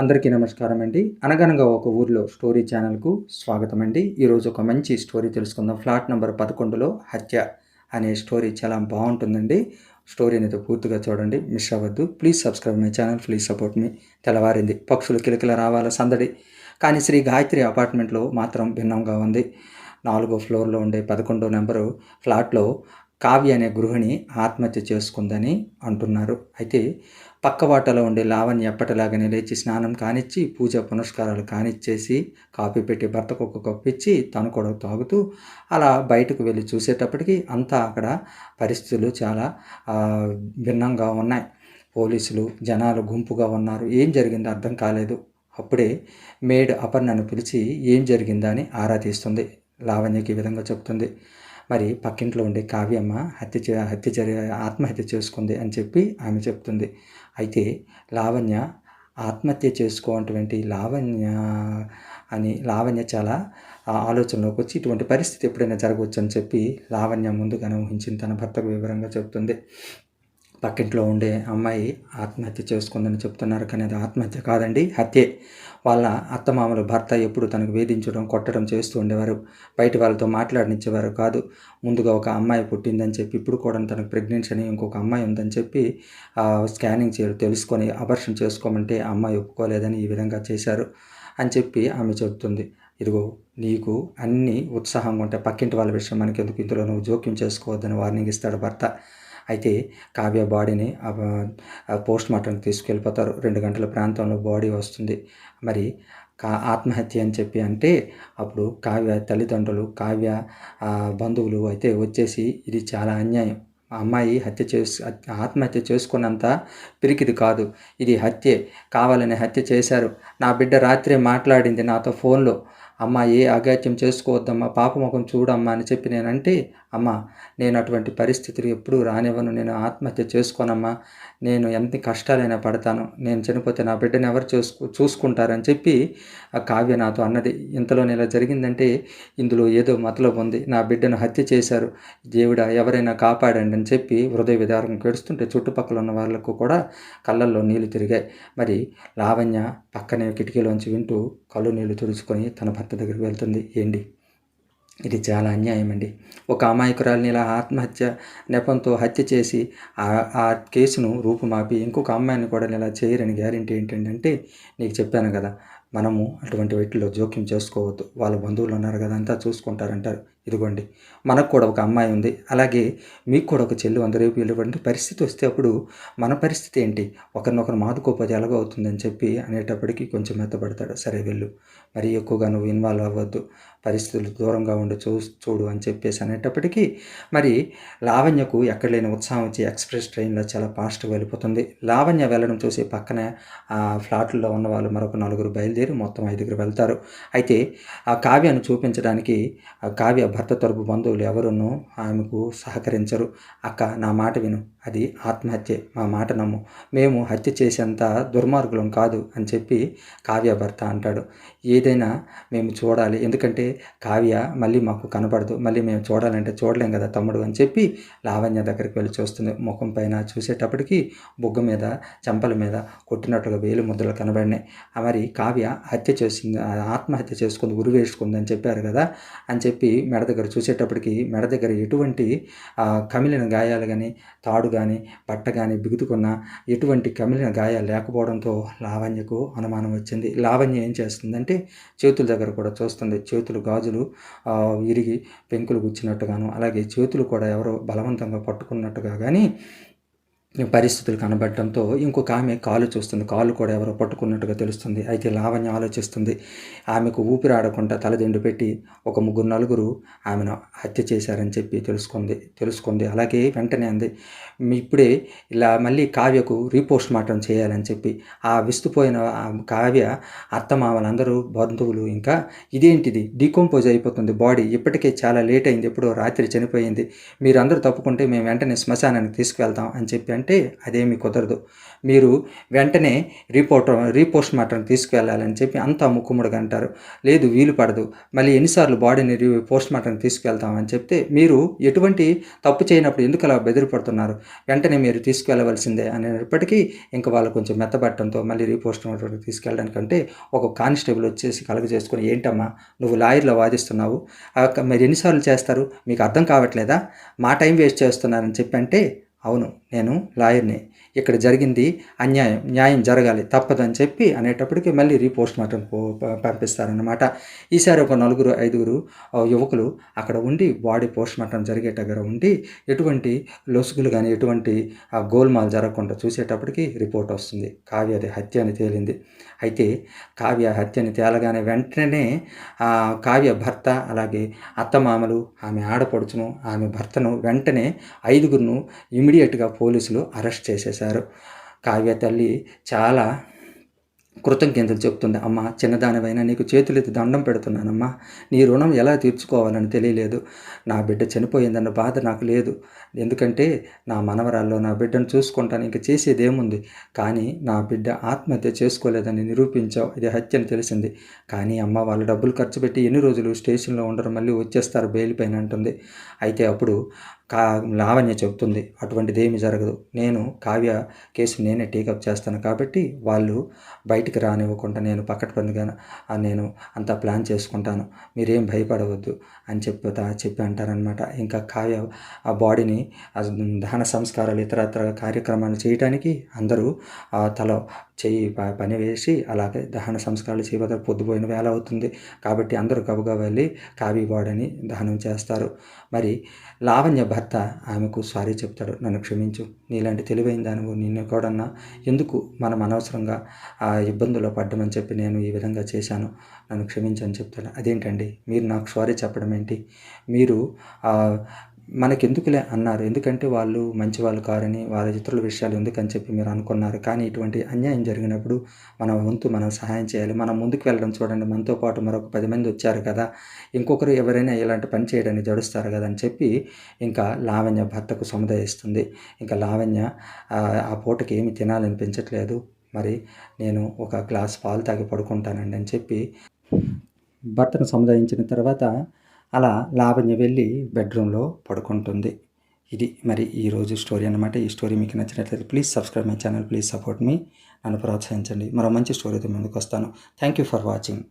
అందరికీ నమస్కారం అండి. అనగనగా ఒక ఊర్లో స్టోరీ ఛానల్కు స్వాగతం అండి ఈరోజు ఒక మంచి స్టోరీ తెలుసుకుందాం. ఫ్లాట్ నెంబర్ పదకొండులో హత్య అనే స్టోరీ చాలా బాగుంటుందండి. స్టోరీ అనేది పూర్తిగా చూడండి. మిస్ అవ్వద్దు. Please subscribe my channel. Please support మీ తెల్లవారింది. పక్షులు కిలకిల రావాల సందడి. కానీ శ్రీ గాయత్రి అపార్ట్మెంట్లో మాత్రం భిన్నంగా ఉంది. నాలుగో ఫ్లోర్లో ఉండే పదకొండో నెంబరు ఫ్లాట్లో కావ్య అనే గృహిణి ఆత్మహత్య చేసుకుందని అంటున్నారు. అయితే పక్కవాటలో ఉండే లావణ్య ఎప్పటిలాగానే లేచి స్నానం కానిచ్చి పూజ పునస్కారాలు కానిచ్చేసి కాఫీ పెట్టి భర్తకు ఒక కప్పు ఇచ్చి తను కూడా తాగుతూ అలా బయటకు వెళ్ళి చూసేటప్పటికి అంతా అక్కడ పరిస్థితులు చాలా భిన్నంగా ఉన్నాయి. పోలీసులు జనాలు గుంపుగా ఉన్నారు. ఏం జరిగిందో అర్థం కాలేదు. అప్పుడే మేడ్ అపర్ణను పిలిచి ఏం జరిగిందని ఆరా తీస్తుంది. లావణ్యకి ఈ విధంగా చెప్తుంది. మరి పక్కింట్లో ఉండే కావ్యమ్మ హత్య చే హత్య జరి ఆత్మహత్య చేసుకుంది అని చెప్పి ఆమె చెప్తుంది. అయితే లావణ్య ఆత్మహత్య చేసుకోవటువంటి లావణ్య అని లావణ్య చాలా ఆలోచనలోకి వచ్చి ఇటువంటి పరిస్థితి ఎప్పుడైనా జరగవచ్చు అని చెప్పి లావణ్య ముందుగానే ఊహించింది. తన భర్తకు వివరంగా చెప్తుంది. పక్కింట్లో ఉండే అమ్మాయి ఆత్మహత్య చేసుకుందని చెప్తున్నారు కానీ అది ఆత్మహత్య కాదండి హత్యే. వాళ్ళ అత్తమామలు భర్త ఎప్పుడు తనకు వేధించడం కొట్టడం చేస్తూ ఉండేవారు. బయట వాళ్ళతో మాట్లాడనిచ్చేవారు కాదు. ముందుగా ఒక అమ్మాయి పుట్టిందని చెప్పి ఇప్పుడు కూడా తనకు ప్రెగ్నెన్సీ అని ఇంకొక అమ్మాయి ఉందని చెప్పి స్కానింగ్ చేయడం తెలుసుకొని అబర్షన్ చేసుకోమంటే అమ్మాయి ఒప్పుకోలేదని ఈ విధంగా చేశారు అని చెప్పి ఆమె చెబుతుంది. ఇదిగో నీకు అన్ని ఉత్సాహంగా ఉంటే పక్కింటి వాళ్ళ విషయం మనకి ఎందుకు ఇందులో నువ్వు జోక్యం చేసుకోవద్దని వార్నింగ్ ఇస్తాడు భర్త. అయితే కావ్య బాడీని పోస్ట్ మార్టంకి తీసుకెళ్ళిపోతారు. రెండు గంటల ప్రాంతంలో బాడీ వస్తుంది. మరి కా ఆత్మహత్య అని చెప్పి అంటే అప్పుడు కావ్య తల్లిదండ్రులు కావ్య బంధువులు అయితే వచ్చేసి ఇది చాలా అన్యాయం. అమ్మాయి హత్య చేసి ఆత్మహత్య చేసుకున్నంత పిరికిది కాదు. ఇది హత్యే. కావాలని హత్య చేశారు. నా బిడ్డ రాత్రే మాట్లాడింది నాతో ఫోన్లో. అమ్మ ఏ అగాత్యం చేసుకోవద్దమ్మా పాప ముఖం చూడమ్మా అని చెప్పి నేనంటే అమ్మ నేను అటువంటి పరిస్థితులు ఎప్పుడూ రానివ్వను నేను ఆత్మహత్య చేసుకోనమ్మా నేను ఎంత కష్టాలైనా పడతాను నేను చనిపోతే నా బిడ్డను ఎవరు చూసుకు చూసుకుంటారని చెప్పి ఆ కావ్య నాతో అన్నది. ఇంతలో ఇలా జరిగిందంటే ఇందులో ఏదో మతలబు ఉంది నా బిడ్డను హత్య చేశారు దేవుడా ఎవరైనా కాపాడండి అని చెప్పి హృదయ విదారం కేడుస్తుంటే చుట్టుపక్కల ఉన్న వాళ్ళకు కూడా కళ్ళల్లో నీళ్ళు తిరిగాయి. మరి లావణ్య పక్కనే కిటికీలోంచి వింటూ కళ్ళు నీళ్ళు తుడుచుకొని తన అత్త దగ్గరికి వెళ్తుంది. ఏంటి? ఇది చాలా అన్యాయం అండి. ఒక అమాయకురాలిని ఇలా ఆత్మహత్య నెపంతో హత్య చేసి ఆ ఆ కేసును రూపుమాపి ఇంకొక అమ్మాయిని కూడా ఇలా చేయరని గ్యారెంటీ ఏంటంటే నీకు చెప్పాను కదా మనము అటువంటి వీటిలో జోక్యం చేసుకోవద్దు. వాళ్ళ బంధువులు ఉన్నారు కదా అంతా చూసుకుంటారంటారు. ఇదిగోండి మనకు కూడా ఒక అమ్మాయి ఉంది. అలాగే మీకు కూడా ఒక చెల్లి ఉంది. రేపు వెళ్ళేటువంటి పరిస్థితి వస్తే అప్పుడు మన పరిస్థితి ఏంటి? ఒకరినొకరు మాదుకోపోతే ఎలాగో అవుతుందని చెప్పి అనేటప్పటికీ కొంచెం మెత్తపడతాడు. సరే వెళ్ళు. మరీ ఎక్కువగా నువ్వు ఇన్వాల్వ్ అవ్వద్దు. పరిస్థితులు దూరంగా ఉండి చూ చూడు అని చెప్పేసి అనేటప్పటికీ మరి లావణ్యకు ఎక్కడ లేని ఉత్సాహం వచ్చి ఎక్స్ప్రెస్ ట్రైన్లో చాలా ఫాస్ట్గా వెళ్ళిపోతుంది. లావణ్య వెళ్ళడం చూసి పక్కనే ఆ ఫ్లాట్లో ఉన్న వాళ్ళు మరొక నలుగురు బయలుదేరి మొత్తం ఐదుగురు వెళ్తారు. అయితే ఆ కావ్యను చూపించడానికి ఆ కావ్య భర్త తరపు బంధువులు ఎవరునూ ఆమెకు సహకరించరు. అక్క నా మాట విను. అది ఆత్మహత్యే. మా మాట నమ్ము. మేము హత్య చేసేంత దుర్మార్గులం కాదు అని చెప్పి కావ్య భర్త అంటాడు. ఏదైనా మేము చూడాలి. ఎందుకంటే కావ్య మళ్ళీ మాకు కనపడదు. మళ్ళీ మేము చూడాలంటే చూడలేం కదా తమ్ముడు అని చెప్పి లావణ్య దగ్గరికి వెళ్ళి చూస్తుంది. ముఖం పైన చూసేటప్పటికి బొగ్గు మీద చెంపల మీద కొట్టినట్టుగా వేలు ముద్రలు కనబడినాయి. మరి కావ్య హత్య చేసింది ఆత్మహత్య చేసుకుంది ఉరి వేసుకుంది అని చెప్పారు కదా అని చెప్పి మెడ దగ్గర చూసేటప్పటికి మెడ దగ్గర ఎటువంటి కమిలిన గాయాలు కానీ తాడు కానీ బట్ట కానీ బిగుతుకున్న ఎటువంటి కమిలిన గాయాలు లేకపోవడంతో లావణ్యకు అనుమానం వచ్చింది. లావణ్య ఏం చేస్తుందంటే చేతుల దగ్గర కూడా చూస్తుంది. చేతులు గాజులు విరిగి పెంకులు గుచ్చినట్టుగాను అలాగే చేతులు కూడా ఎవరో బలవంతంగా పట్టుకున్నట్టుగా కానీ పరిస్థితులు కనబడటంతో ఇంకొక ఆమె కాలు చూస్తుంది. కాలు కూడా ఎవరో పట్టుకున్నట్టుగా తెలుస్తుంది. అయితే లావణ్య ఆలోచిస్తుంది. ఆమెకు ఊపిరాడకుండా తలదిండు పెట్టి ఒక ముగ్గురు నలుగురు ఆమెను హత్య చేశారని చెప్పి తెలుసుకుంది. తెలుసుకుంది. అలాగే వెంటనే అంది ఇప్పుడే ఇలా మళ్ళీ కావ్యకు రీపోస్ట్ మార్టం చేయాలని చెప్పి. ఆ విస్తుపోయిన ఆ కావ్య అత్తమామలందరూ బంధువులు ఇంకా ఇదేంటిది? డీకంపోజ్ అయిపోతుంది బాడీ. ఇప్పటికే చాలా లేట్ అయింది. ఎప్పుడో రాత్రి చనిపోయింది. మీరందరూ తప్పుకుంటే మేము వెంటనే శ్మశానానికి తీసుకువెళ్తాం అని చెప్పి అంటే అదేమి కుదరదు. మీరు వెంటనే రీపోర్ట్ రీపోస్ట్ మార్టం తీసుకువెళ్ళాలని చెప్పి అంతా ముక్కుముడుగా అంటారు. లేదు వీలు పడదు. మళ్ళీ ఎన్నిసార్లు బాడీని రీ పోస్ట్ మార్టం తీసుకువెళ్తామని చెప్తే మీరు ఎటువంటి తప్పు చేయనప్పుడు ఎందుకు అలా బెదిరిపడుతున్నారు? వెంటనే మీరు తీసుకువెళ్ళవలసిందే అనేటప్పటికీ ఇంకా వాళ్ళు కొంచెం మెత్తబట్టడంతో మళ్ళీ రీపోస్ట్ మార్టం తీసుకెళ్ళడానికంటే ఒక కానిస్టేబుల్ వచ్చేసి కలుగజేసుకొని ఏంటమ్మా నువ్వు లాయర్లో వాదిస్తున్నావు? మీరు ఎన్నిసార్లు చేస్తారు? మీకు అర్థం కావట్లేదా? మా టైం వేస్ట్ చేస్తున్నారని చెప్పి అంటే అవును. నేను లాయర్ని. ఇక్కడ జరిగింది అన్యాయం. న్యాయం జరగాలి. తప్పదని చెప్పి అనేటప్పటికి మళ్ళీ రీపోస్ట్ మార్టం పంపిస్తారనమాట ఈసారి ఒక నలుగురు ఐదుగురు యువకులు అక్కడ ఉండి బాడీ పోస్ట్ మార్టం జరిగే దగ్గర ఉండి ఎటువంటి లొసుగులు కానీ ఎటువంటి ఆ, గోల్మాల్ జరగకుండా చూసేటప్పటికి రిపోర్ట్ వస్తుంది. కావ్య అది హత్య అని తేలింది. అయితే కావ్య హత్యని తేలగానే వెంటనే ఆ కావ్య భర్త అలాగే అత్తమామలు ఆమె ఆడపడుచును ఆమె భర్తను వెంటనే ఐదుగురును ఇమీడియట్గా పోలీసులు అరెస్ట్ చేసేశారు. కావ్య తల్లి చాలా కృతజ్ఞతలు చెప్తుంది అమ్మ చిన్నదానివైనా నీకు చేతులెత్తి దండం పెడుతున్నానమ్మా. నీ రుణం ఎలా తీర్చుకోవాలని తెలియలేదు. నా బిడ్డ చనిపోయిందన్న బాధ నాకు లేదు. ఎందుకంటే నా మనవరాల్లో నా బిడ్డను చూసుకుంటాను ఇంక చేసేదేముంది. కానీ నా బిడ్డ ఆత్మహత్య చేసుకోలేదని నిరూపించావు. ఇది హత్య అని తెలిసింది. కానీ అమ్మ వాళ్ళు డబ్బులు ఖర్చు పెట్టి ఎన్ని రోజులు స్టేషన్లో ఉండరు మళ్ళీ వచ్చేస్తారు బెయిల్ పైన అంటుంది. అయితే అప్పుడు కా లావణ్య చెబుతుంది అటువంటిది ఏమీ జరగదు. నేను కావ్య కేసు నేనే టేకప్ చేస్తాను కాబట్టి వాళ్ళు బయటికి రానివ్వకుండా నేను పక్కటబందిగా నేను అంతా ప్లాన్ చేసుకుంటాను. మీరేం భయపడవద్దు అని చెప్తా చెప్పి అంటారనమాట ఇంకా కావ్య ఆ బాడీని దహన సంస్కారాలు ఇతరత్ర కార్యక్రమాలు చేయడానికి అందరూ తల చెయ్యి ప- పని వేసి అలాగే దహన సంస్కారాలు చేయబోతారు. పొద్దుపోయిన వేళ అవుతుంది కాబట్టి అందరూ గబగబా వెళ్ళి కావ్య బాడీని దహనం చేస్తారు. మరి లావణ్య భర్త ఆమెకు సారీ చెప్తాడు. నన్ను క్షమించు. నీలాంటి తెలివైన దానివు నిన్ను కూడా ఎందుకు మనం అనవసరంగా ఆ ఇబ్బందుల్లో పడ్డమని చెప్పి నేను ఈ విధంగా చేశాను. నన్ను క్షమించని చెప్తాడు. అదేంటండి? మీరు నాకు సారీ చెప్పడం ఏంటి మీరు మనకెందుకులే అన్నారు. ఎందుకంటే వాళ్ళు మంచి వాళ్ళు కారని వాళ్ళ ఇతరుల విషయాలు ఎందుకని చెప్పి మీరు అనుకున్నారు. కానీ ఇటువంటి అన్యాయం జరిగినప్పుడు మన వంతు మనం సహాయం చేయాలి. మనం ముందుకు వెళ్ళడం చూడండి. మనతో పాటు మరొక పది మంది వచ్చారు కదా. ఇంకొకరు ఎవరైనా ఇలాంటి పని చేయడానికి జడుస్తారు కదా అని చెప్పి ఇంకా లావణ్య భర్తకు సముదాయిస్తుంది. ఇంకా లావణ్య ఆ, ఆ పూటకి ఏమి తినాలనిపించట్లేదు. మరి నేను ఒక గ్లాస్ పాలు తాగి పడుకుంటానండి అని చెప్పి భర్తను సముదాయించిన తర్వాత అలా లావణ్య వెళ్ళి బెడ్రూమ్లో పడుకుంటుంది. ఇది మరి ఈరోజు స్టోరీ అన్నమాట. ఈ స్టోరీ మీకు నచ్చినట్లయితే please subscribe my channel please support మీ. నన్ను ప్రోత్సహించండి. మరో మంచి స్టోరీతో ముందుకు వస్తాను థ్యాంక్ యూ ఫర్ వాచింగ్.